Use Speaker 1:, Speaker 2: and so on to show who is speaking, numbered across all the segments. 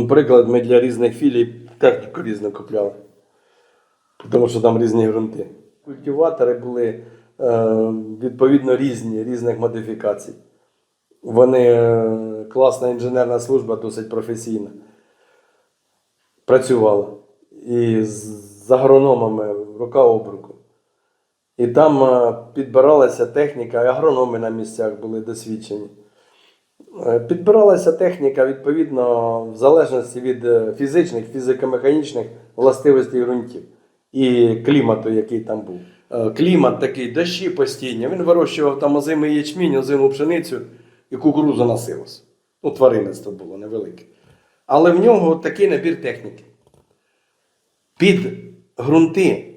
Speaker 1: Наприклад, ми для різних філій техніку різну купляли. Тому що там різні ґрунти. Культиватори були е, відповідно різні, різних модифікацій. Вони е, класна інженерна служба, досить професійна. Працювала. І з, з агрономами рука об руку. І там е, підбиралася техніка, і агрономи на місцях були досвідчені. Е, Підбиралася техніка відповідно в залежності від е, фізичних, фізико-механічних властивостей ґрунтів і клімату, який там був. Е, Клімат такий, дощі постійні. Він вирощував там озимий ячмінь, озиму пшеницю і кукурузу на силос. Ну, тваринництво було невелике. Але в нього такий набір техніки. Під ґрунти,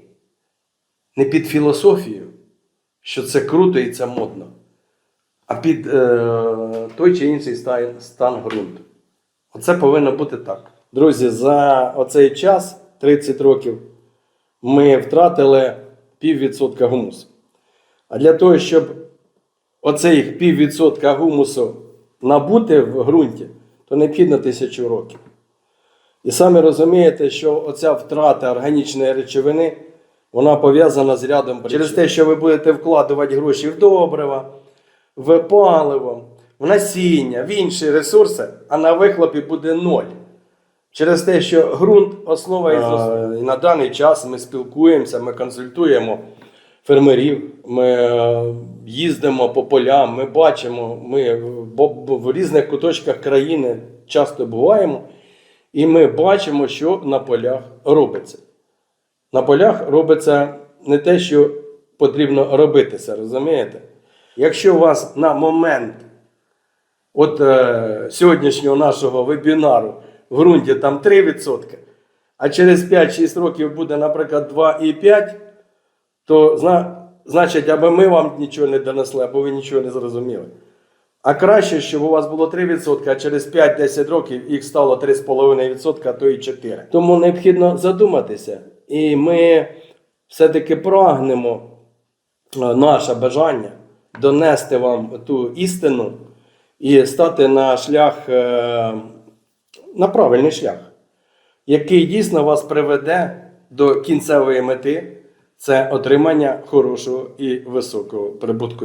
Speaker 1: не під філософію, що це круто і це модно а під е, той чи інший стан, стан ґрунту. Оце повинно бути так. Друзі, за оцей час, 30 років, ми втратили піввідсотка гумусу. А для того, щоб оцей піввідсотка гумусу набути в ґрунті, то необхідно тисячу років. І самі розумієте, що оця втрата органічної речовини, вона пов'язана з рядом причин. Через те, що ви будете вкладувати гроші в добрива, в паливо, в насіння, в інші ресурси, а на вихлопі буде ноль. Через те, що ґрунт основа. І на даний час ми спілкуємося, ми консультуємо фермерів, ми е, їздимо по полям, ми бачимо, ми в різних куточках країни часто буваємо, і ми бачимо, що на полях робиться. На полях робиться не те, що потрібно робитися, розумієте? Якщо у вас на момент от е, сьогоднішнього нашого вебінару в ґрунті там 3%, а через 5-6 років буде, наприклад, 2,5%, то зна, значить, або ми вам нічого не донесли, або ви нічого не зрозуміли. А краще, щоб у вас було 3%, а через 5-10 років їх стало 3,5%, а то і 4%. Тому необхідно задуматися. І ми все-таки прагнемо е, наше бажання донести вам ту істину і стати на шлях, е, на правильний шлях, який дійсно вас приведе до кінцевої мети це отримання хорошого і високого прибутку.